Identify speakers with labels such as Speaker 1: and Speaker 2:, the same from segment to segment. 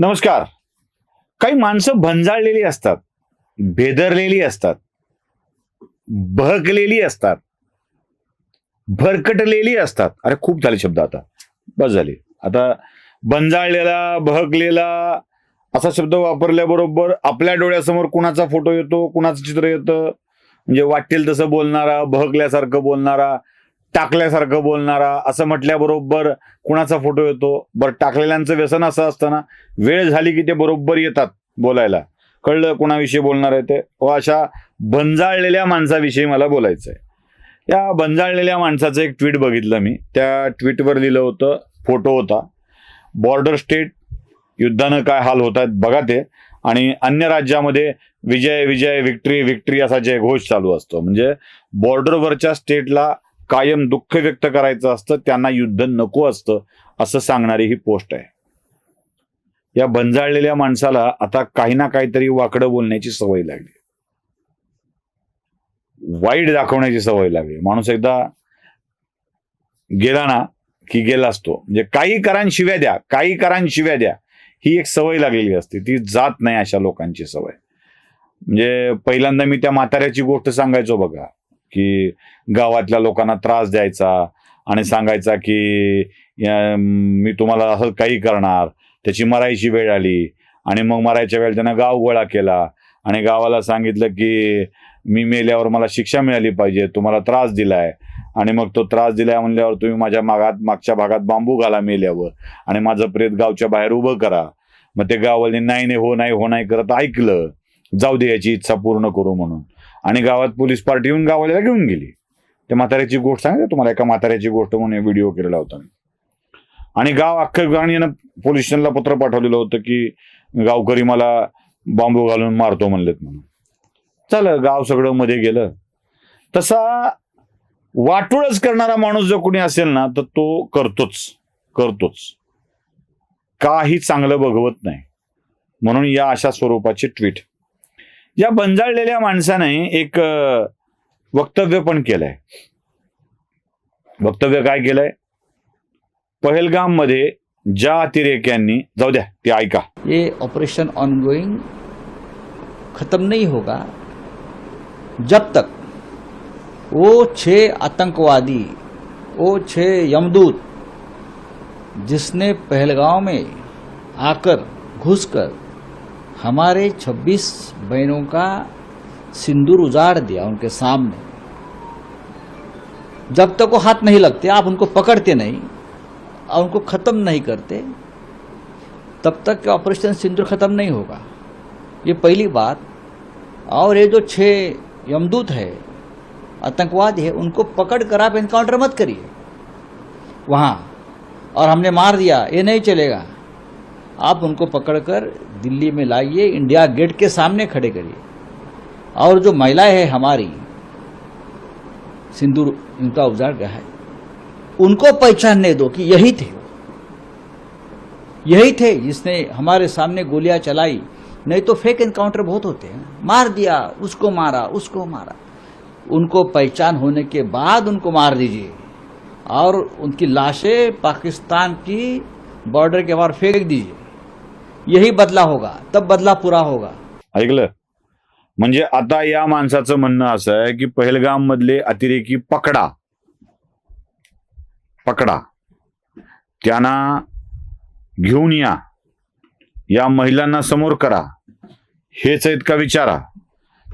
Speaker 1: नमस्कार. काही माणसं भंजाळलेली असतात भेदरलेली असतात बहकलेली असतात भरकटलेली असतात. अरे खूप झाले शब्द आता. बस झाले. आता बंजाळलेला बहकलेला असा शब्द वापरल्याबरोबर आपल्या डोळ्यासमोर कुणाचा फोटो येतो कुणाचं चित्र येतं? म्हणजे वाटेल तसं बोलणारा बहकल्यासारखं बोलणारा टाकल्यासारखं बोलणारा असं म्हटल्याबरोबर कुणाचा फोटो येतो? बरं टाकलेल्यांचं व्यसन असं असतं ना वेळ झाली की ते बरोबर येतात बोलायला. कळलं कोणाविषयी बोलणार आहे ते? व अशा बंजाळलेल्या माणसाविषयी मला बोलायचं आहे या बंजाळलेल्या माणसाचं एक ट्विट बघितलं मी. त्या ट्विटवर लिहिलं होतं फोटो होता. बॉर्डर स्टेट युद्धानं काय हाल होत आहेत बघा ते. आणि अन्य राज्यामध्ये विजय विजय विक्ट्री विक्ट्री असा जय घोष चालू असतो. म्हणजे बॉर्डरवरच्या स्टेटला कायम दुःख व्यक्त करायचं असतं त्यांना युद्ध नको असतं असं सांगणारी ही पोस्ट आहे. या बंजाळलेल्या माणसाला आता काही ना काहीतरी वाकडं बोलण्याची सवय लागली. वाईट दाखवण्याची सवय लागली. माणूस एकदा गेला ना की गेला असतो. म्हणजे काही करान शिव्या द्या काही करान शिव्या द्या ही एक सवय लागलेली असते. ती जात नाही अशा लोकांची सवय. म्हणजे पहिल्यांदा मी त्या म्हाताऱ्याची गोष्ट सांगायचो बघा. की गावातल्या लोकांना त्रास द्यायचा आणि सांगायचा की मी तुम्हाला असं काही करणार. त्याची मरायची वेळ आली आणि मग मरायच्या वेळेला त्यानं गाव गोळा केला आणि गावाला सांगितलं की मी मेल्यावर मला शिक्षा मिळाली पाहिजे तुम्हाला त्रास दिलाय. आणि मग तो त्रास दिलाय म्हणल्यावर तुम्ही माझ्या मागात मागच्या भागात बांबू घाला मेल्यावर आणि माझं प्रेत गावच्या बाहेर उभं करा. मग ते गावाले नाही नाही हो नाही हो नाही करत ऐकलं. जाऊ दे याची इच्छा पूर्ण करू म्हणून. आणि गावात पोलीस पार्टी येऊन गावाला घेऊन गेली. त्या म्हाताऱ्याची गोष्ट सांगितलं तुम्हाला एका म्हाताऱ्याची गोष्ट म्हणून व्हिडिओ केलेला होता मी. आणि गाव अख्खं गाणीनं पोलीस स्टेशनला पत्र पाठवलेलं होतं की गावकरी मला बांबू घालून मारतो म्हणलेत म्हणून. चालं गाव सगळं मध्ये गेलं. तसा वाटोळच करणारा माणूस जर कोणी असेल ना तर तो करतोच करतोच. काही चांगलं बघवत नाही. म्हणून या अशा स्वरूपाचे ट्विट. या बंजाळलेल्या माणसाने एक वक्तव्य पण केलंय. वक्तव्य काय केलंय? पहलगाममध्ये ज्या अतिरेक्यांनी जाऊ द्या ते ऐका.
Speaker 2: हे ऑपरेशन ऑनगोइंग खत्म नहीं होगा जब तक वो छे आतंकवादी वो छे यमदूत जिसने पहलगांव में आकर घुसकर हमारे 26 बहनों का सिंदूर उजाड़ दिया उनके सामने। जब तक वो हाथ नहीं लगते, आप उनको पकड़ते नहीं, और उनको खत्म नहीं करते, तब तक के ऑपरेशन सिंदूर खत्म नहीं होगा। ये पहली बात। और ये जो छह यमदूत है, आतंकवाद है, उनको पकड़ कर आप एनकाउंटर मत करिए। वहाँ, और हमने मार दिया, ये नहीं चलेगा। आप उनको पकड़कर दिल्ली में लाइए, इंडिया गेट के सामने खड़े करिए। और जो महिलाएँ हैं हमारी, सिंदूर, इनका उजाड़ गया है? उनको पहचानने दो कि यही थे यही थे जिसने हमारे सामने गोलियाँ चलाई। नहीं तो फेक एनकाउंटर बहुत होते हैं। मार दिया, उसको मारा उसको मारा। उनको पहचान होने के बाद उनको मार दीजिए। और उनकी लाशें पाकिस्तान की बॉर्डर के बाहर फेंक दीजिए। यही बदला होगा तब बदला पुरा होगा।
Speaker 1: ऐकलं? म्हणजे आता या माणसाचं म्हणणं असं आहे की पहलगाम मधले अतिरेकी पकडा. पकडा. त्यांना घेऊन या. या महिलांना समोर करा. हेच आहेत का विचारा.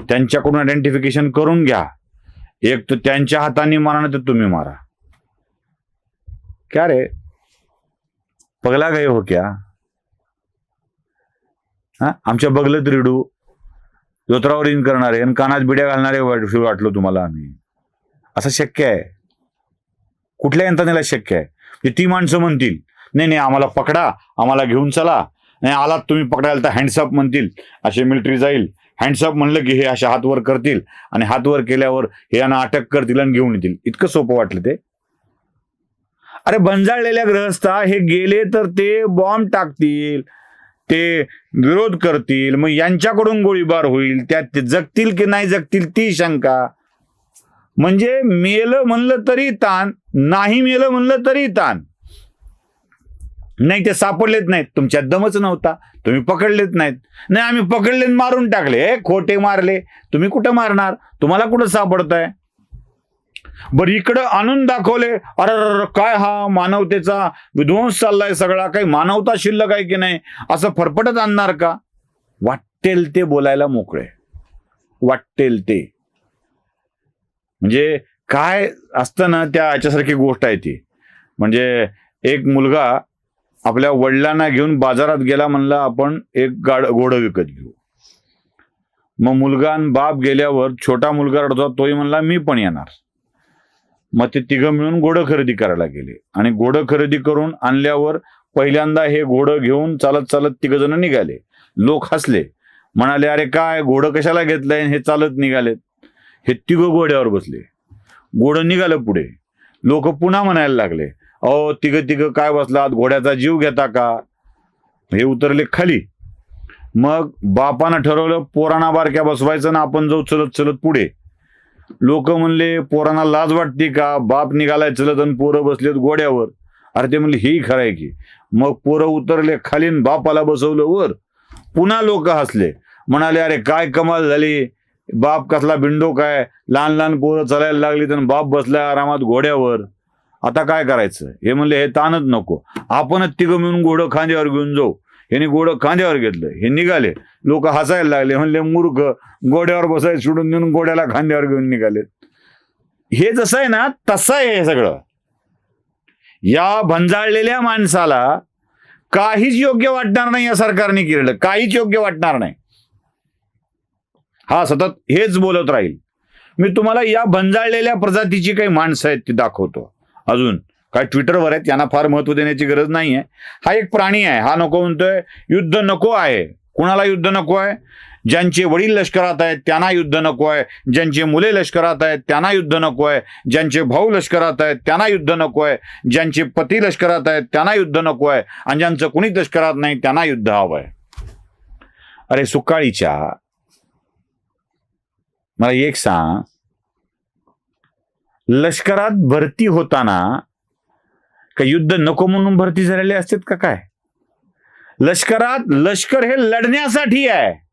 Speaker 1: त्यांच्याकडून आयडेंटिफिकेशन करून घ्या. एक तर त्यांच्या हाताने मारा ना तर तुम्ही मारा. क्या रे? पगला गए हो क्या? हा? आमच्या बगलत रिडू जोत्रावर इन करणारे आणि कानात बिड्या घालणारे वाटलो तुम्हाला आम्ही. असं शक्य आहे. कुठल्या यंत्रणेला शक्य आहे? ती माणसं म्हणतील नाही नाही आम्हाला पकडा आम्हाला घेऊन चला. नाही आलात तुम्ही पकडायला तर हँडसअप म्हणतील असे मिलिटरी जाईल. हँडसअप म्हणलं की हे अशा हातवर करतील आणि हातवर केल्यावर हे यांना अटक करतील आणि घेऊन येतील. इतकं सोपं वाटलं ते. अरे बंजाळलेल्या ग्रहस्था हे गेले तर ते बॉम्ब टाकतील. ते विरोध करतील मग यांच्याकडून गोळीबार होईल त्यात ते जगतील की नाही जगतील ती शंका. म्हणजे मेलं म्हणलं तरी ताण नाही मेलं म्हणलं तरी ताण. नाही ते सापडलेत नाहीत तुमच्यात दमच नव्हता तुम्ही पकडलेच नाहीत. नाही आम्ही पकडले आणि मारून टाकले खोटे मारले. तुम्ही कुठं मारणार? तुम्हाला कुठं सापडताय? बरं इकडं आणून दाखवले. अरे काय हा मानवतेचा विध्वंस चाललाय सगळा? काही मानवता शिल्लक आहे की नाही? असं फरफटत आणणार का? वाटेल ते बोलायला मोकळे. वाटेल ते. म्हणजे काय असतं ना त्या याच्यासारखी गोष्ट आहे ती. म्हणजे एक मुलगा आपल्या वडिलांना घेऊन बाजारात गेला म्हणला आपण एक गाड घोडं विकत घेऊ. मग मुलगा आणि बाप गेल्यावर छोटा मुलगा रडतो तोही म्हणला मी पण येणार. मग ते तिघं मिळून घोडं खरेदी करायला गेले. आणि घोडं खरेदी करून आणल्यावर पहिल्यांदा हे घोडं घेऊन चालत चालत तिघ जण निघाले. लोक हसले. म्हणाले अरे काय घोडं कशाला घेतलंय? हे चालत निघालेत. हे तिघं घोड्यावर बसले. घोडं निघालं पुढे. लोक पुन्हा म्हणायला लागले अहो तिघं तिघं काय बसलात? घोड्याचा जीव घेता का? हे उतरले खाली. मग बापानं ठरवलं पोरांना बारक्या बसवायचं ना आपण जाऊ चलत चलत पुढे. लोक म्हणले पोरांना लाज वाटते का? बाप निघालाय चलत आणि पोरं बसलेत घोड्यावर अरे ते म्हणले ही खरं आहे की. मग पोरं उतरले खालीन बापाला बसवलं वर. पुन्हा लोक हसले. म्हणाले अरे काय कमाल झाली. बाप कसला बिंडो काय? लहान लहान पोरं चालायला लागली तर बाप बसलाय आरामात घोड्यावर. आता काय करायचं? हे म्हणले हे ताणच नको. आपणच तिघं मिळून घोडं खांद्यावर घेऊन जाऊ. यांनी गोड खांद्यावर घेतलं. हे निघाले. लोक हसायला लागले. म्हणले मूर्ख गोड्यावर बसायला सोडून देऊन गोड्याला खांद्यावर घेऊन निघाले. हे जसं आहे ना तसं आहे हे सगळं. या भंजाळलेल्या माणसाला काहीच योग्य वाटणार नाही या सरकारने केलेलं. काहीच योग्य वाटणार नाही. हा सतत हेच बोलत राहील. मी तुम्हाला या भंजाळलेल्या प्रजातीची काही माणसं आहेत ती दाखवतो. अजून. काय ट्विटरवर आहेत यांना फार महत्त्व देण्याची गरज नाही आहे हा एक प्राणी आहे हा नको म्हणतोय युद्ध नको आहे. कुणाला युद्ध नको आहे? ज्यांचे वडील लष्करात आहेत त्यांना युद्ध नको आहे. ज्यांचे मुले लष्करात आहेत त्यांना युद्ध नको आहे. ज्यांचे भाऊ लष्करात आहेत त्यांना युद्ध नको आहे. ज्यांचे पती लष्करात आहेत त्यांना युद्ध नको आहे. आणि ज्यांचं कुणी लष्करात नाही त्यांना युद्ध हवं आहे अरे सुकाळीच्या मला एक सांग. लष्करात भरती होताना का युद्ध नको म्हणून भरती झालेले असतात का काय? लष्करात लष्कर हे लढण्यासाठी आहे.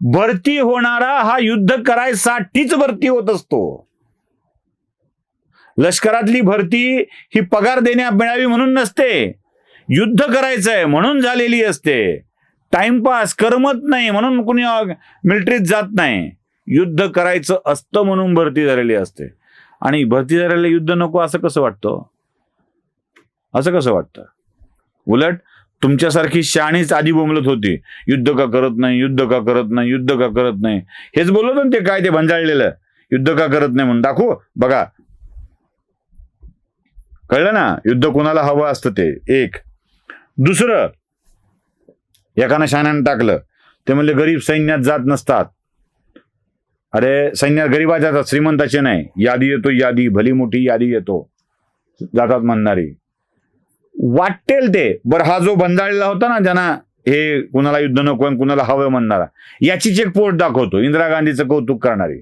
Speaker 1: भरती होणारा हा युद्ध करायसाठीच भरती होत असतो. लष्करातली भरती ही पगार देण्या मिळावी म्हणून नसते. युद्ध करायचंय म्हणून झालेली असते. टाइमपास करमत नाही म्हणून कुणी मिलिटरीत जात नाही. युद्ध करायचं असतं म्हणून भरती झालेली असते. आणि भरती झालेलं युद्ध नको असं कसं वाटतं? असं कसं वाटतं? उलट तुमच्यासारखी शाणीच आधी बोंबलत होती. युद्ध का करत नाही युद्ध का करत नाही युद्ध का करत नाही. हेच बोलत ना ते काय ते भंजाळलेलं? युद्ध का करत नाही म्हणून. दाखवू? बघा. कळलं ना? युद्ध कोणाला हवं असतं ते? एक. दुसरं. एकानं शाण्यानं टाकलं. ते म्हणले गरीब सैन्यात जात नसतात. अरे सैन्यात गरीबा जातात श्रीमंताचे नाही. यादी येतो यादी. भली मोठी यादी येतो. जातात म्हणणारी. वाटेल ते. बरं हा जो बंजाळलेला होता ना ज्यांना हे कुणाला युद्ध नको आणि कुणाला हवं म्हणणारा याचीच एक पोस्ट दाखवतो इंदिरा गांधीचं कौतुक करणारी.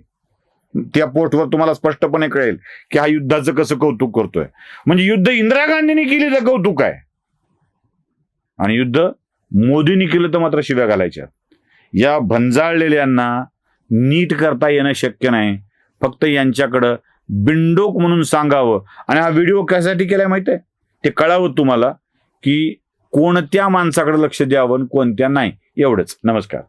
Speaker 1: त्या पोस्टवर तुम्हाला स्पष्टपणे कळेल की हा युद्धाचं कसं कौतुक करतोय. म्हणजे युद्ध इंदिरा गांधींनी केलेलं कौतुक आहे. आणि युद्ध मोदींनी केलं तर मात्र शिव्या घालायच्या. या भंजाळलेल्यांना नीट करता येणं शक्य नाही. फक्त यांच्याकडं बिंडोक म्हणून सांगावं. आणि हा व्हिडिओ कशासाठी केलाय माहिती आहे? ते कळावं तुम्हाला की कोणत्या माणसाकडे लक्ष द्यावं आणि कोणत्या नाही. एवढंच. नमस्कार.